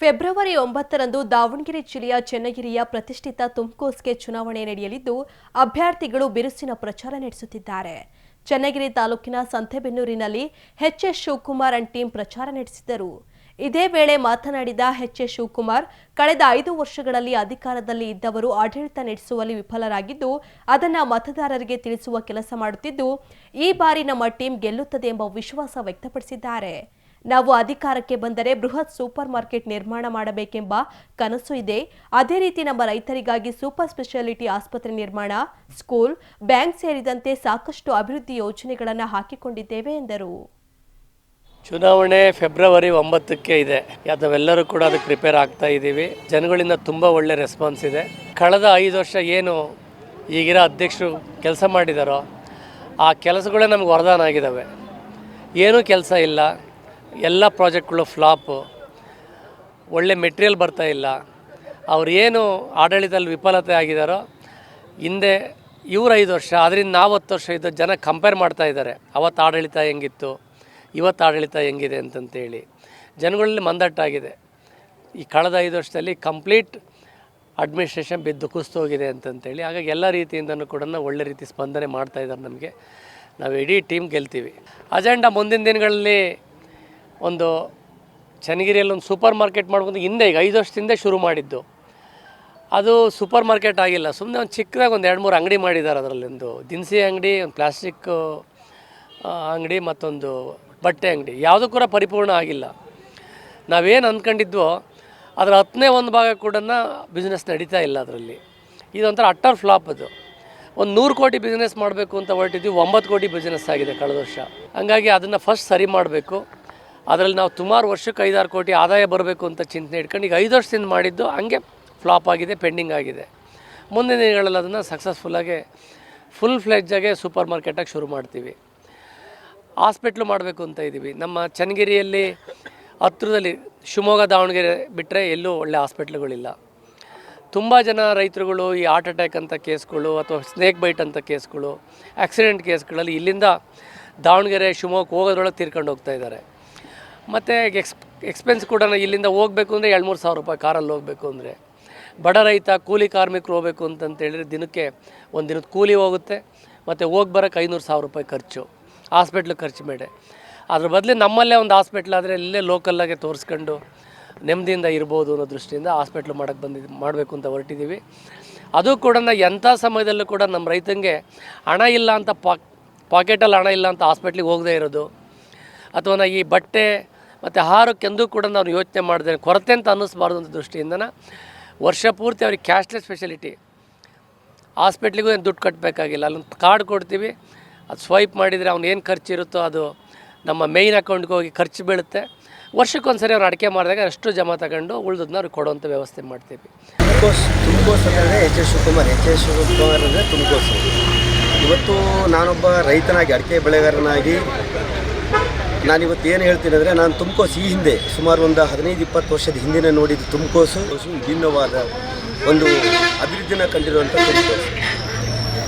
February ಒಂಬತ್ತರಂದು ದಾವಣಗೆರೆ ಜಿಲ್ಲೆಯ ಚೆನ್ನಗಿರಿಯ ಪ್ರತಿಷ್ಠಿತ ತುಮ್ಕೋಸ್ಗೆ ಚುನಾವಣೆ ನಡೆಯಲಿದ್ದು, ಅಭ್ಯರ್ಥಿಗಳು ಬಿರುಸಿನ ಪ್ರಚಾರ ನಡೆಸುತ್ತಿದ್ದಾರೆ. ಚೆನ್ನಗಿರಿ ತಾಲೂಕಿನ ಸಂತೆಬೆನ್ನೂರಿನಲ್ಲಿ H S Shivakumar and team ಪ್ರಚಾರ ನಡೆಸಿದರು. ಇದೇ ವೇಳೆ ಮಾತನಾಡಿದ ಎಚ್ ಎಸ್ ಶಿವಕುಮಾರ್, ಕಳೆದ ಐದು ವರ್ಷಗಳಲ್ಲಿ ಅಧಿಕಾರದಲ್ಲಿ ಇದ್ದವರು ಆಡಳಿತ ನಡೆಸುವಲ್ಲಿ ವಿಫಲರಾಗಿದ್ದು, ಅದನ್ನು ಮತದಾರರಿಗೆ ತಿಳಿಸುವ ಕೆಲಸ ಮಾಡುತ್ತಿದ್ದು, ಈ ಬಾರಿ ನಮ್ಮ ಟೀಂ ಗೆಲ್ಲುತ್ತದೆ ಎಂಬ ವಿಶ್ವಾಸ ವ್ಯಕ್ತಪಡಿಸಿದ್ದಾರೆ. ನಾವು ಅಧಿಕಾರಕ್ಕೆ ಬಂದರೆ ಬೃಹತ್ ಸೂಪರ್ ಮಾರ್ಕೆಟ್ ನಿರ್ಮಾಣ ಮಾಡಬೇಕೆಂಬ ಕನಸು ಇದೆ. ಅದೇ ರೀತಿ ನಮ್ಮ ರೈತರಿಗಾಗಿ ಸೂಪರ್ ಸ್ಪೆಷಾಲಿಟಿ ಆಸ್ಪತ್ರೆ ನಿರ್ಮಾಣ, ಸ್ಕೂಲ್, ಬ್ಯಾಂಕ್ ಸೇರಿದಂತೆ ಸಾಕಷ್ಟು ಅಭಿವೃದ್ಧಿ ಯೋಜನೆಗಳನ್ನು ಹಾಕಿಕೊಂಡಿದ್ದೇವೆ ಎಂದರು. ಚುನಾವಣೆ ಫೆಬ್ರವರಿ ಒಂಬತ್ತಕ್ಕೆ ಇದೆ. ನಾವೆಲ್ಲರೂ ಕೂಡ ಅದಕ್ಕೆ ಪ್ರಿಪೇರ್ ಆಗ್ತಾ ಇದ್ದೀವಿ. ಜನಗಳಿಂದ ತುಂಬ ಒಳ್ಳೆ ರೆಸ್ಪಾನ್ಸ್ ಇದೆ. ಕಳೆದ ಐದು ವರ್ಷ ಏನು ಈಗಿರೋ ಅಧ್ಯಕ್ಷರು ಕೆಲಸ ಮಾಡಿದಾರೋ, ಆ ಕೆಲಸಗಳೇ ನಮ್ಗೆ ವರದಾನ ಆಗಿದ್ದಾವೆ ಏನೂ ಕೆಲಸ ಇಲ್ಲ. ಎಲ್ಲ ಪ್ರಾಜೆಕ್ಟ್ಗಳು ಫ್ಲಾಪು. ಒಳ್ಳೆ ಮೆಟೀರಿಯಲ್ ಬರ್ತಾ ಇಲ್ಲ. ಅವ್ರು ಏನು ಆಡಳಿತದಲ್ಲಿ ವಿಫಲತೆ ಆಗಿದ್ದಾರೋ ಹಿಂದೆ ಇವ್ರು ಐದು ವರ್ಷ ಅದರಿಂದ ನಾವು ಹತ್ತು ವರ್ಷ ಇದ್ದು ಜನ ಕಂಪೇರ್ ಮಾಡ್ತಾ ಇದ್ದಾರೆ. ಅವತ್ತು ಆಡಳಿತ ಹೆಂಗಿತ್ತು, ಇವತ್ತು ಆಡಳಿತ ಹೆಂಗಿದೆ ಅಂತಂತೇಳಿ. ಜನಗಳಲ್ಲಿ ಮಂದಟ್ಟಾಗಿದೆ ಈ ಕಳೆದ ಐದು ವರ್ಷದಲ್ಲಿ ಕಂಪ್ಲೀಟ್ ಅಡ್ಮಿನಿಸ್ಟ್ರೇಷನ್ ಬಿದ್ದು ಕುಸ್ತು ಹೋಗಿದೆ ಅಂತಂತೇಳಿ. ಹಾಗಾಗಿ ಎಲ್ಲ ರೀತಿಯಿಂದನೂ ಕೂಡ ಒಳ್ಳೆ ರೀತಿ ಸ್ಪಂದನೆ ಮಾಡ್ತಾ ಇದ್ದಾರೆ ನಮಗೆ. ನಾವು ಇಡೀ ಟೀಮ್ ಗೆಲ್ತೀವಿ. ಅಜೆಂಡಾ ಮುಂದಿನ ದಿನಗಳಲ್ಲಿ ಒಂದು ಚನ್ನಗಿರಿಯಲ್ಲಿ ಒಂದು ಸೂಪರ್ ಮಾರ್ಕೆಟ್ ಮಾಡ್ಕೊಂಡು ಹಿಂದೆ ಈಗ ಐದು ವರ್ಷದಿಂದ ಶುರು ಮಾಡಿದ್ದು. ಅದು ಸೂಪರ್ ಮಾರ್ಕೆಟ್ ಆಗಿಲ್ಲ. ಸುಮ್ಮನೆ ಒಂದು ಚಿಕ್ಕದಾಗಿ ಒಂದು ಎರಡು ಮೂರು ಅಂಗಡಿ ಮಾಡಿದ್ದಾರೆ ಅದರಲ್ಲಿ. ಒಂದು ದಿನಸಿ ಅಂಗಡಿ, ಒಂದು ಪ್ಲಾಸ್ಟಿಕ್ ಅಂಗಡಿ ಮತ್ತೊಂದು ಬಟ್ಟೆ ಅಂಗಡಿ. ಯಾವುದೂ ಕೂಡ ಪರಿಪೂರ್ಣ ಆಗಿಲ್ಲ. ನಾವೇನು ಅಂದ್ಕೊಂಡಿದ್ವೋ ಅದರ ಹತ್ತನೇ ಒಂದು ಭಾಗ ಕೂಡ ಬಿಸ್ನೆಸ್ ನಡೀತಾ ಇಲ್ಲ ಅದರಲ್ಲಿ. ಇದೊಂಥರ ಅಟ್ಟರ್ ಫ್ಲಾಪ್ ಅದು. ಒಂದು ನೂರು ಕೋಟಿ ಬಿಸ್ನೆಸ್ ಮಾಡಬೇಕು ಅಂತ ಹೊರಟಿದ್ವಿ, ಒಂಬತ್ತು ಕೋಟಿ ಬಿಸ್ನೆಸ್ ಆಗಿದೆ ಕಳೆದ ವರ್ಷ. ಹಂಗಾಗಿ ಅದನ್ನು ಫಸ್ಟ್ ಸರಿ ಮಾಡಬೇಕು. ಅದರಲ್ಲಿ ನಾವು ಸುಮಾರು ವರ್ಷಕ್ಕೆ ಐದಾರು ಕೋಟಿ ಆದಾಯ ಬರಬೇಕು ಅಂತ ಚಿಂತನೆ ಇಟ್ಕೊಂಡು ಈಗ ಐದು ವರ್ಷದಿಂದ ಮಾಡಿದ್ದು ಹಂಗೆ ಫ್ಲಾಪ್ ಆಗಿದೆ, ಪೆಂಡಿಂಗ್ ಆಗಿದೆ. ಮುಂದಿನ ದಿನಗಳಲ್ಲಿ ಅದನ್ನು ಸಕ್ಸಸ್ಫುಲ್ಲಾಗಿ ಫುಲ್ ಫ್ಲೆಜ್ಜಾಗೆ ಸೂಪರ್ ಮಾರ್ಕೆಟಾಗಿ ಶುರು ಮಾಡ್ತೀವಿ. ಹಾಸ್ಪಿಟ್ಲು ಮಾಡಬೇಕು ಅಂತ ಇದ್ದೀವಿ ನಮ್ಮ ಚನ್ನಗಿರಿಯಲ್ಲಿ ಹತ್ರದಲ್ಲಿ ಶಿವಮೊಗ್ಗ, ದಾವಣಗೆರೆ ಬಿಟ್ಟರೆ ಎಲ್ಲೂ ಒಳ್ಳೆ ಹಾಸ್ಪಿಟ್ಲುಗಳಿಲ್ಲ ತುಂಬ ಜನ ರೈತರುಗಳು ಈ ಹಾರ್ಟ್ ಅಟ್ಯಾಕ್ ಅಂತ ಕೇಸ್ಗಳು ಅಥವಾ ಸ್ನೇಕ್ ಬೈಟ್ ಅಂತ ಕೇಸ್ಗಳು ಆಕ್ಸಿಡೆಂಟ್ ಕೇಸ್ಗಳಲ್ಲಿ ಇಲ್ಲಿಂದ ದಾವಣಗೆರೆ, ಶಿವಮೊಗ್ಗಕ್ಕೆ ಹೋಗೋದ್ರೊಳಗೆ ತೀರ್ಕೊಂಡು ಹೋಗ್ತಾ ಇದ್ದಾರೆ. ಮತ್ತು ಎಕ್ಸ್ ಎಕ್ಸ್ಪೆನ್ಸ್ ಕೂಡ ಇಲ್ಲಿಂದ ಹೋಗಬೇಕು ಅಂದರೆ ಎರಡು ಮೂರು ಸಾವಿರ ರೂಪಾಯಿ ಕಾರಲ್ಲಿ ಹೋಗಬೇಕು ಅಂದರೆ. ಬಡ ರೈತ, ಕೂಲಿ ಕಾರ್ಮಿಕರು ಹೋಗಬೇಕು ಅಂತಂತೇಳಿದ್ರೆ ದಿನಕ್ಕೆ ಒಂದು ದಿನದ ಕೂಲಿ ಹೋಗುತ್ತೆ, ಮತ್ತು ಹೋಗಿ ಬರೋಕ್ಕೆ ಐನೂರು ಸಾವಿರ ರೂಪಾಯಿ ಖರ್ಚು, ಹಾಸ್ಪಿಟ್ಲ್ ಖರ್ಚು ಬೇಡ. ಅದ್ರ ಬದಲು ನಮ್ಮಲ್ಲೇ ಒಂದು ಹಾಸ್ಪಿಟ್ಲ್ ಆದರೆ ಇಲ್ಲೇ ಲೋಕಲ್ಲಾಗೆ ತೋರಿಸ್ಕೊಂಡು ನೆಮ್ಮದಿಯಿಂದ ಇರ್ಬೋದು ಅನ್ನೋ ದೃಷ್ಟಿಯಿಂದ ಹಾಸ್ಪಿಟ್ಲ್ ಮಾಡೋಕ್ಕೆ ಬಂದಿದ್ದು ಮಾಡಬೇಕು ಅಂತ ಹೊರಟಿದ್ದೀವಿ ಅದು ಕೂಡ ಎಂಥ ಸಮಯದಲ್ಲೂ ಕೂಡ ನಮ್ಮ ರೈತಂಗೆ ಹಣ ಇಲ್ಲ ಅಂತ ಪಾಕ್ ಪಾಕೆಟಲ್ಲಿ ಹಣ ಇಲ್ಲ ಅಂತ ಹಾಸ್ಪಿಟ್ಲಿಗೆ ಹೋಗದೇ ಇರೋದು, ಅಥವಾ ಈ ಬಟ್ಟೆ ಮತ್ತು ಆಹಾರಕ್ಕೆಂದೂ ಕೂಡ ನಾವು ಯೋಚನೆ ಮಾಡಿದ್ರೆ ಕೊರತೆ ಅಂತ ಅನ್ನಿಸ್ಬಾರ್ದು ಅಂತ ದೃಷ್ಟಿಯಿಂದ ವರ್ಷ ಪೂರ್ತಿ ಅವ್ರಿಗೆ ಕ್ಯಾಶ್ಲೆಸ್ ಫೆಸಿಲಿಟಿ ಹಾಸ್ಪಿಟ್ಲಿಗೂ ಏನು ದುಡ್ಡು ಕಟ್ಟಬೇಕಾಗಿಲ್ಲ ಅಲ್ಲೊಂದು ಕಾರ್ಡ್ ಕೊಡ್ತೀವಿ. ಅದು ಸ್ವೈಪ್ ಮಾಡಿದರೆ ಅವ್ನು ಏನು ಖರ್ಚು ಇರುತ್ತೋ ಅದು ನಮ್ಮ ಮೇಯ್ನ್ ಅಕೌಂಟ್ಗೆ ಹೋಗಿ ಖರ್ಚು ಬೀಳುತ್ತೆ. ವರ್ಷಕ್ಕೊಂದು ಸರಿ ಅವ್ರು ಅಡಿಕೆ ಮಾಡಿದಾಗ ಅಷ್ಟು ಜಮಾ ತಗೊಂಡು ಉಳಿದದನ್ನ ಅವ್ರಿಗೆ ಕೊಡುವಂಥ ವ್ಯವಸ್ಥೆ ಮಾಡ್ತೀವಿ. ತುಮಕೋಸ್ ತುಮಕೋಸ್ ಅಂದರೆ H S Shivakumar. H S Shivakumar ಅಂದರೆ ತುಮಕೋಸ್. ಇವತ್ತು ನಾನೊಬ್ಬ ರೈತನಾಗಿ, ಅಡಿಕೆ ಬೆಳೆಗಾರನಾಗಿ ನಾನಿವತ್ತು ಏನು ಹೇಳ್ತೀನಿ ಅಂದರೆ ನಾನು ತುಮಕೋಸು ಈ ಹಿಂದೆ ಸುಮಾರು ಒಂದು ಹದಿನೈದು, ಇಪ್ಪತ್ತು ವರ್ಷದ ಹಿಂದಿನ ನೋಡಿದ್ದು ತುಮಕೋಸು. ವಿಭಿನ್ನವಾದ ಒಂದು ಅಭಿವೃದ್ಧಿನ ಕಂಡಿರುವಂಥ ತುಮಕೋಸು.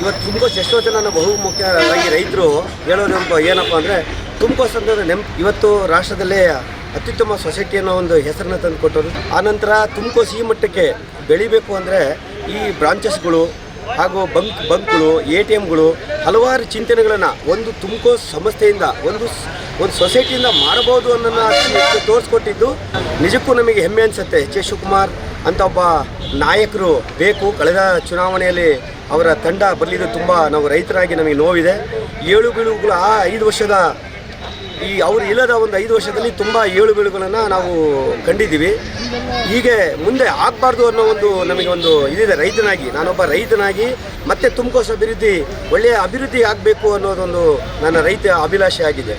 ಇವತ್ತು ತುಮಕೋಸು ಎಷ್ಟೋ ಜನ ಬಹು ಬಹುಮುಖ್ಯವಾಗಿ ರೈತರು ಹೇಳೋದು ಏನಪ್ಪ- ಅಂದರೆ ತುಮಕೋಸು ಅಂದರೆ ನೆಮ್ ಇವತ್ತು ರಾಷ್ಟ್ರದಲ್ಲೇ ಅತ್ಯುತ್ತಮ ಸೊಸೈಟಿ ಅನ್ನೋ ಒಂದು ಹೆಸರನ್ನ ತಂದು ಕೊಟ್ಟರು ಆನಂತರ ತುಮಕೋಸು ಈ ಮಟ್ಟಕ್ಕೆ ಬೆಳಿಬೇಕು ಅಂದರೆ ಈ ಬ್ರಾಂಚಸ್ಗಳು ಹಾಗೂ ಬಂಕ್, ಬಂಕ್ಗಳು, ಎ ಟಿ ಎಮ್ಗಳು ಹಲವಾರು ಚಿಂತನೆಗಳನ್ನು ಒಂದು ತುಮಕೋಸ್ ಸಂಸ್ಥೆಯಿಂದ, ಒಂದು ಒಂದು ಸೊಸೈಟಿಯಿಂದ ಮಾಡಬಹುದು ಅನ್ನೋನ್ನ ತೋರಿಸ್ಕೊಟ್ಟಿದ್ದು. ನಿಜಕ್ಕೂ ನಮಗೆ ಹೆಮ್ಮೆ ಅನಿಸುತ್ತೆ. ಎಚ್ ಎಸ್ ಶಿವಕುಮಾರ್ ಅಂತ ಒಬ್ಬ ನಾಯಕರು ಬೇಕು. ಕಳೆದ ಚುನಾವಣೆಯಲ್ಲಿ ಅವರ ತಂಡ ಬರಲಿದ್ದು ತುಂಬ ನಾವು ರೈತರಾಗಿ ನಮಗೆ ನೋವಿದೆ. ಏಳು ಬೀಳುಗಳು ಆ ಐದು ವರ್ಷದ ಈ ಅವರು ಇಲ್ಲದ ಒಂದು ಐದು ವರ್ಷದಲ್ಲಿ ತುಂಬ ಏಳು ಬೀಳುಗಳನ್ನು ನಾವು ಕಂಡಿದ್ದೀವಿ. ಹೀಗೆ ಮುಂದೆ ಆಗಬಾರ್ದು ಅನ್ನೋ ಒಂದು ನಮಗೆ ಒಂದು ಇದಿದೆ ರೈತನಾಗಿ. ನಾನೊಬ್ಬ ರೈತನಾಗಿ ಮತ್ತೆ ತುಮಕೋಸ್ ಅಭಿವೃದ್ಧಿ ಒಳ್ಳೆಯ ಅಭಿವೃದ್ಧಿ ಆಗಬೇಕು ಅನ್ನೋದೊಂದು ನನ್ನ ರೈತ ಅಭಿಲಾಷೆ ಆಗಿದೆ.